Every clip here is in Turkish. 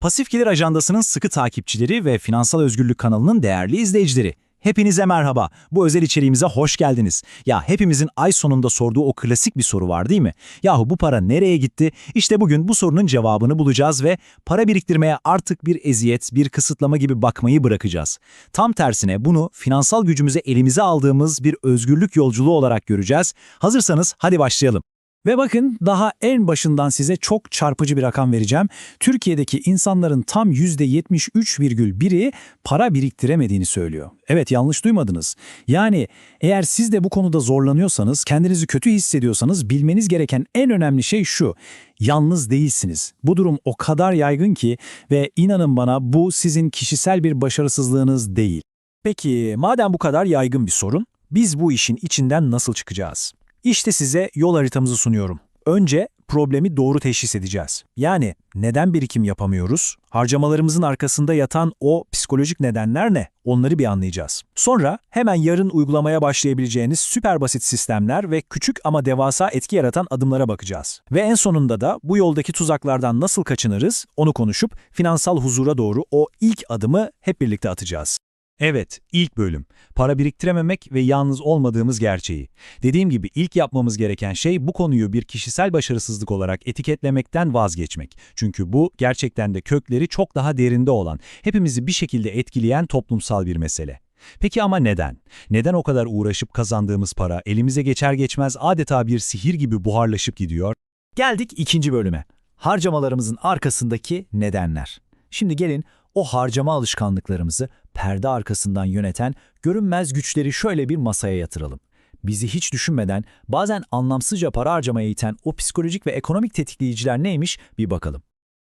Pasif Gelir Ajandası'nın sıkı takipçileri ve Finansal Özgürlük kanalının değerli izleyicileri. Hepinize merhaba. Bu özel içeriğimize hoş geldiniz. Ya hepimizin ay sonunda sorduğu o klasik bir soru var değil mi? Yahu bu para nereye gitti? İşte bugün bu sorunun cevabını bulacağız ve para biriktirmeye artık bir eziyet, bir kısıtlama gibi bakmayı bırakacağız. Tam tersine bunu finansal gücümüze elimize aldığımız bir özgürlük yolculuğu olarak göreceğiz. Hazırsanız hadi başlayalım. Ve bakın daha en başından size çok çarpıcı bir rakam vereceğim. Türkiye'deki insanların tam %73,1'i para biriktiremediğini söylüyor. Evet yanlış duymadınız. Yani eğer siz de bu konuda zorlanıyorsanız, kendinizi kötü hissediyorsanız bilmeniz gereken en önemli şey şu. Yalnız değilsiniz. Bu durum o kadar yaygın ki ve inanın bana bu sizin kişisel bir başarısızlığınız değil. Peki madem bu kadar yaygın bir sorun, biz bu işin içinden nasıl çıkacağız? İşte size yol haritamızı sunuyorum. Önce problemi doğru teşhis edeceğiz. Yani neden birikim yapamıyoruz? Harcamalarımızın arkasında yatan o psikolojik nedenler ne? Onları bir anlayacağız. Sonra hemen yarın uygulamaya başlayabileceğiniz süper basit sistemler ve küçük ama devasa etki yaratan adımlara bakacağız. Ve en sonunda da bu yoldaki tuzaklardan nasıl kaçınırız onu konuşup finansal huzura doğru o ilk adımı hep birlikte atacağız. Evet, ilk bölüm. Para biriktirememek ve yalnız olmadığımız gerçeği. Dediğim gibi ilk yapmamız gereken şey bu konuyu bir kişisel başarısızlık olarak etiketlemekten vazgeçmek. Çünkü bu gerçekten de kökleri çok daha derinde olan, hepimizi bir şekilde etkileyen toplumsal bir mesele. Peki ama neden? Neden o kadar uğraşıp kazandığımız para elimize geçer geçmez adeta bir sihir gibi buharlaşıp gidiyor? Geldik ikinci bölüme. Harcamalarımızın arkasındaki nedenler. Şimdi gelin o harcama alışkanlıklarımızı perde arkasından yöneten görünmez güçleri şöyle bir masaya yatıralım. Bizi hiç düşünmeden bazen anlamsızca para harcamaya iten o psikolojik ve ekonomik tetikleyiciler neymiş bir bakalım.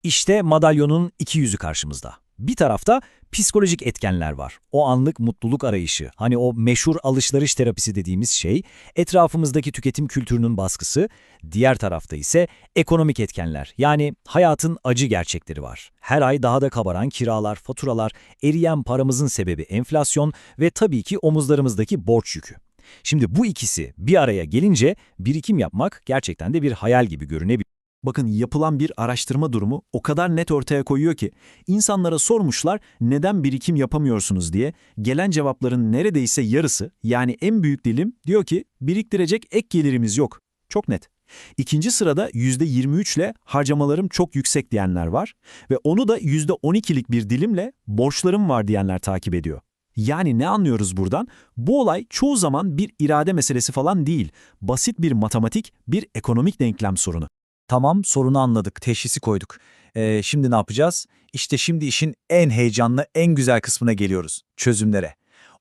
İşte madalyonun iki yüzü karşımızda. Bir tarafta psikolojik etkenler var. O anlık mutluluk arayışı, hani o meşhur alışveriş terapisi dediğimiz şey, etrafımızdaki tüketim kültürünün baskısı, diğer tarafta ise ekonomik etkenler, yani hayatın acı gerçekleri var. Her ay daha da kabaran kiralar, faturalar, eriyen paramızın sebebi enflasyon ve tabii ki omuzlarımızdaki borç yükü. Şimdi bu ikisi bir araya gelince birikim yapmak gerçekten de bir hayal gibi görünebilir. Bakın yapılan bir araştırma durumu o kadar net ortaya koyuyor ki insanlara sormuşlar neden birikim yapamıyorsunuz diye gelen cevapların neredeyse yarısı yani en büyük dilim diyor ki biriktirecek ek gelirimiz yok. Çok net. İkinci sırada %23 ile harcamalarım çok yüksek diyenler var ve onu da %12'lik bir dilimle borçlarım var diyenler takip ediyor. Yani ne anlıyoruz buradan? Bu olay çoğu zaman bir irade meselesi falan değil. Basit bir matematik, bir ekonomik denklem sorunu. Tamam sorunu anladık, teşhisi koyduk. Ee, şimdi ne yapacağız? İşte şimdi işin en heyecanlı, en güzel kısmına geliyoruz. Çözümlere.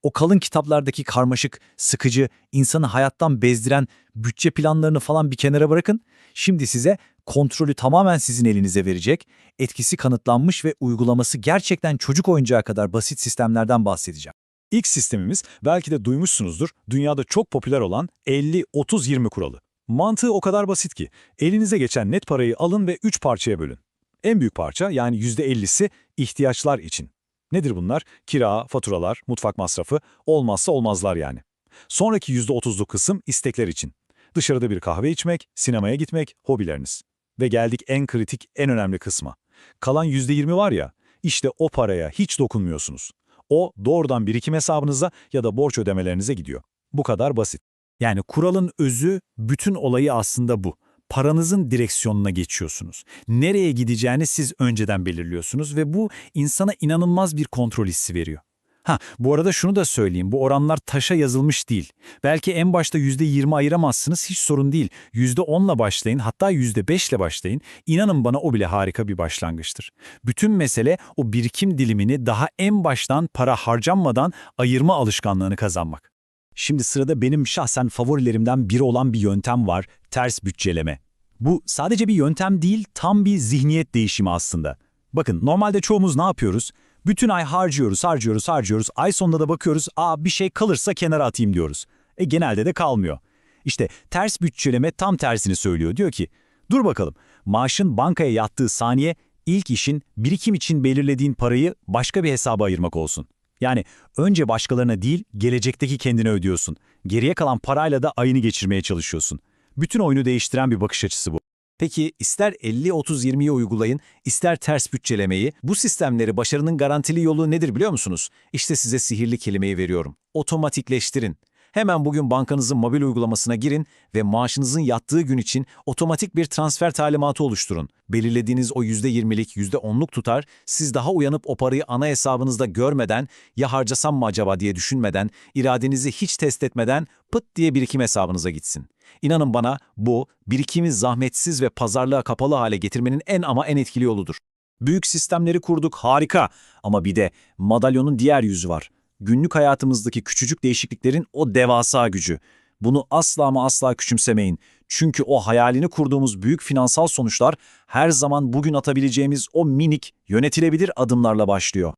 O kalın kitaplardaki karmaşık, sıkıcı, insanı hayattan bezdiren bütçe planlarını falan bir kenara bırakın. Şimdi size kontrolü tamamen sizin elinize verecek, etkisi kanıtlanmış ve uygulaması gerçekten çocuk oyuncağı kadar basit sistemlerden bahsedeceğim. İlk sistemimiz belki de duymuşsunuzdur, dünyada çok popüler olan 50-30-20 kuralı. Mantığı o kadar basit ki, elinize geçen net parayı alın ve 3 parçaya bölün. En büyük parça yani %50'si ihtiyaçlar için. Nedir bunlar? Kira, faturalar, mutfak masrafı, olmazsa olmazlar yani. Sonraki %30'luk kısım istekler için. Dışarıda bir kahve içmek, sinemaya gitmek, hobileriniz. Ve geldik en kritik, en önemli kısma. Kalan %20 var ya, işte o paraya hiç dokunmuyorsunuz. O doğrudan birikim hesabınıza ya da borç ödemelerinize gidiyor. Bu kadar basit. Yani kuralın özü, bütün olayı aslında bu. Paranızın direksiyonuna geçiyorsunuz. Nereye gideceğini siz önceden belirliyorsunuz ve bu insana inanılmaz bir kontrol hissi veriyor. Ha, bu arada şunu da söyleyeyim, bu oranlar taşa yazılmış değil. Belki en başta %20 ayıramazsınız, hiç sorun değil. %10'la başlayın, hatta %5'le başlayın. İnanın bana o bile harika bir başlangıçtır. Bütün mesele o birikim dilimini daha en baştan para harcanmadan ayırma alışkanlığını kazanmak. Şimdi sırada benim şahsen favorilerimden biri olan bir yöntem var, ters bütçeleme. Bu sadece bir yöntem değil, tam bir zihniyet değişimi aslında. Bakın normalde çoğumuz ne yapıyoruz? Bütün ay harcıyoruz, harcıyoruz, harcıyoruz. Ay sonunda da bakıyoruz, aa bir şey kalırsa kenara atayım diyoruz. E genelde de kalmıyor. İşte ters bütçeleme tam tersini söylüyor. Diyor ki, dur bakalım, maaşın bankaya yattığı saniye ilk işin birikim için belirlediğin parayı başka bir hesaba ayırmak olsun. Yani önce başkalarına değil, gelecekteki kendine ödüyorsun. Geriye kalan parayla da ayını geçirmeye çalışıyorsun. Bütün oyunu değiştiren bir bakış açısı bu. Peki ister 50-30-20'yi uygulayın, ister ters bütçelemeyi, bu sistemleri başarının garantili yolu nedir biliyor musunuz? İşte size sihirli kelimeyi veriyorum. Otomatikleştirin. Hemen bugün bankanızın mobil uygulamasına girin ve maaşınızın yattığı gün için otomatik bir transfer talimatı oluşturun. Belirlediğiniz o %20'lik, %10'luk tutar, siz daha uyanıp o parayı ana hesabınızda görmeden, ya harcasam mı acaba diye düşünmeden, iradenizi hiç test etmeden pıt diye birikim hesabınıza gitsin. İnanın bana bu, birikimi zahmetsiz ve pazarlığa kapalı hale getirmenin en ama en etkili yoludur. Büyük sistemleri kurduk, harika. Ama bir de madalyonun diğer yüzü var. Günlük hayatımızdaki küçücük değişikliklerin o devasa gücü. Bunu asla ama asla küçümsemeyin. Çünkü o hayalini kurduğumuz büyük finansal sonuçlar her zaman bugün atabileceğimiz o minik, yönetilebilir adımlarla başlıyor.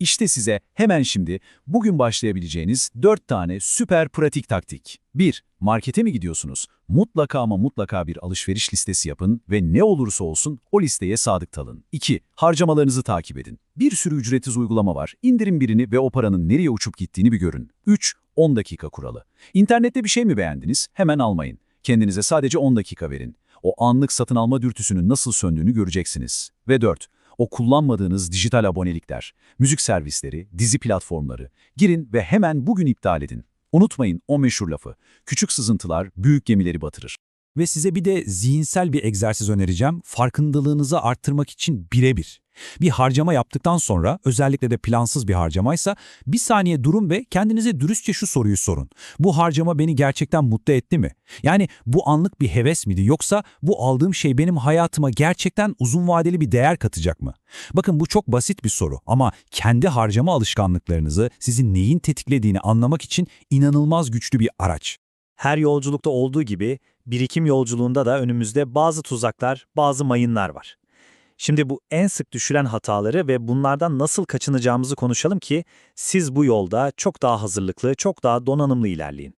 İşte size hemen şimdi bugün başlayabileceğiniz 4 tane süper pratik taktik. 1. Markete mi gidiyorsunuz? Mutlaka ama mutlaka bir alışveriş listesi yapın ve ne olursa olsun o listeye sadık kalın. 2. Harcamalarınızı takip edin. Bir sürü ücretsiz uygulama var. İndirin birini ve o paranın nereye uçup gittiğini bir görün. 3. 10 dakika kuralı. İnternette bir şey mi beğendiniz? Hemen almayın. Kendinize sadece 10 dakika verin. O anlık satın alma dürtüsünün nasıl söndüğünü göreceksiniz. Ve 4 o kullanmadığınız dijital abonelikler, müzik servisleri, dizi platformları. Girin ve hemen bugün iptal edin. Unutmayın o meşhur lafı. Küçük sızıntılar büyük gemileri batırır. Ve size bir de zihinsel bir egzersiz önereceğim. Farkındalığınızı arttırmak için birebir. Bir harcama yaptıktan sonra, özellikle de plansız bir harcamaysa, bir saniye durun ve kendinize dürüstçe şu soruyu sorun. Bu harcama beni gerçekten mutlu etti mi? Yani bu anlık bir heves miydi yoksa bu aldığım şey benim hayatıma gerçekten uzun vadeli bir değer katacak mı? Bakın bu çok basit bir soru ama kendi harcama alışkanlıklarınızı, sizin neyin tetiklediğini anlamak için inanılmaz güçlü bir araç. Her yolculukta olduğu gibi birikim yolculuğunda da önümüzde bazı tuzaklar, bazı mayınlar var. Şimdi bu en sık düşülen hataları ve bunlardan nasıl kaçınacağımızı konuşalım ki siz bu yolda çok daha hazırlıklı, çok daha donanımlı ilerleyin.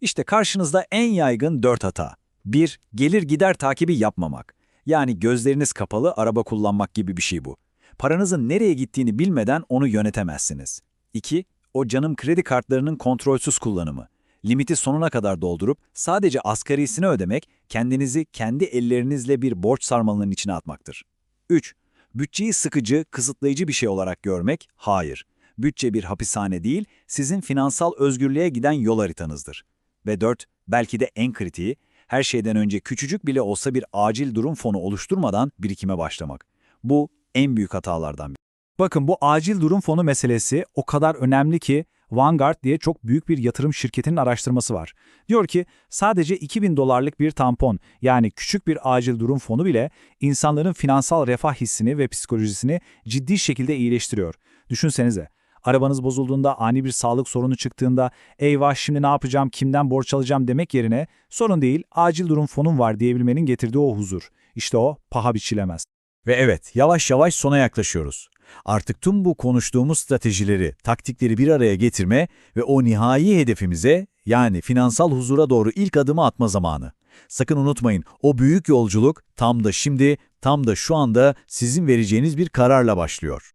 İşte karşınızda en yaygın 4 hata. 1. Gelir gider takibi yapmamak. Yani gözleriniz kapalı araba kullanmak gibi bir şey bu. Paranızın nereye gittiğini bilmeden onu yönetemezsiniz. 2. O canım kredi kartlarının kontrolsüz kullanımı. Limiti sonuna kadar doldurup sadece asgarisini ödemek, kendinizi kendi ellerinizle bir borç sarmalının içine atmaktır. 3. Bütçeyi sıkıcı, kısıtlayıcı bir şey olarak görmek, hayır. Bütçe bir hapishane değil, sizin finansal özgürlüğe giden yol haritanızdır. Ve 4. Belki de en kritiği, her şeyden önce küçücük bile olsa bir acil durum fonu oluşturmadan birikime başlamak. Bu en büyük hatalardan biri. Bakın bu acil durum fonu meselesi o kadar önemli ki Vanguard diye çok büyük bir yatırım şirketinin araştırması var. Diyor ki sadece 2000 dolarlık bir tampon yani küçük bir acil durum fonu bile insanların finansal refah hissini ve psikolojisini ciddi şekilde iyileştiriyor. Düşünsenize arabanız bozulduğunda ani bir sağlık sorunu çıktığında eyvah şimdi ne yapacağım kimden borç alacağım demek yerine sorun değil acil durum fonum var diyebilmenin getirdiği o huzur. İşte o paha biçilemez. Ve evet, yavaş yavaş sona yaklaşıyoruz. Artık tüm bu konuştuğumuz stratejileri, taktikleri bir araya getirme ve o nihai hedefimize yani finansal huzura doğru ilk adımı atma zamanı. Sakın unutmayın, o büyük yolculuk tam da şimdi, tam da şu anda sizin vereceğiniz bir kararla başlıyor.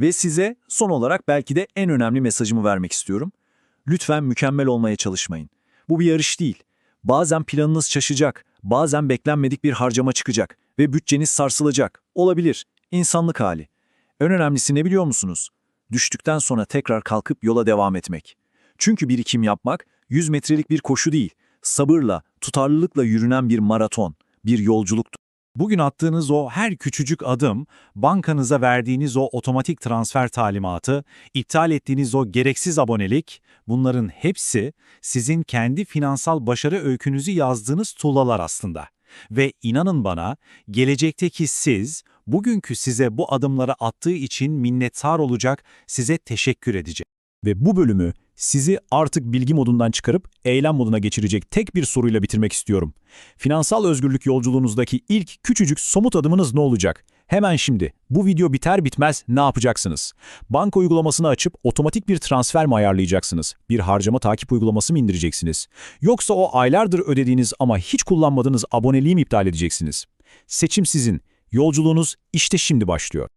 Ve size son olarak belki de en önemli mesajımı vermek istiyorum. Lütfen mükemmel olmaya çalışmayın. Bu bir yarış değil. Bazen planınız şaşacak, bazen beklenmedik bir harcama çıkacak ve bütçeniz sarsılacak. Olabilir. İnsanlık hali. En önemlisi ne biliyor musunuz? Düştükten sonra tekrar kalkıp yola devam etmek. Çünkü birikim yapmak 100 metrelik bir koşu değil, sabırla, tutarlılıkla yürünen bir maraton, bir yolculuktur. Bugün attığınız o her küçücük adım, bankanıza verdiğiniz o otomatik transfer talimatı, iptal ettiğiniz o gereksiz abonelik, bunların hepsi sizin kendi finansal başarı öykünüzü yazdığınız tuğlalar aslında. Ve inanın bana, gelecekteki siz, bugünkü size bu adımları attığı için minnettar olacak, size teşekkür edecek. Ve bu bölümü sizi artık bilgi modundan çıkarıp eylem moduna geçirecek tek bir soruyla bitirmek istiyorum. Finansal özgürlük yolculuğunuzdaki ilk küçücük somut adımınız ne olacak? Hemen şimdi bu video biter bitmez ne yapacaksınız? Banka uygulamasını açıp otomatik bir transfer mi ayarlayacaksınız? Bir harcama takip uygulaması mı indireceksiniz? Yoksa o aylardır ödediğiniz ama hiç kullanmadığınız aboneliği mi iptal edeceksiniz? Seçim sizin. Yolculuğunuz işte şimdi başlıyor.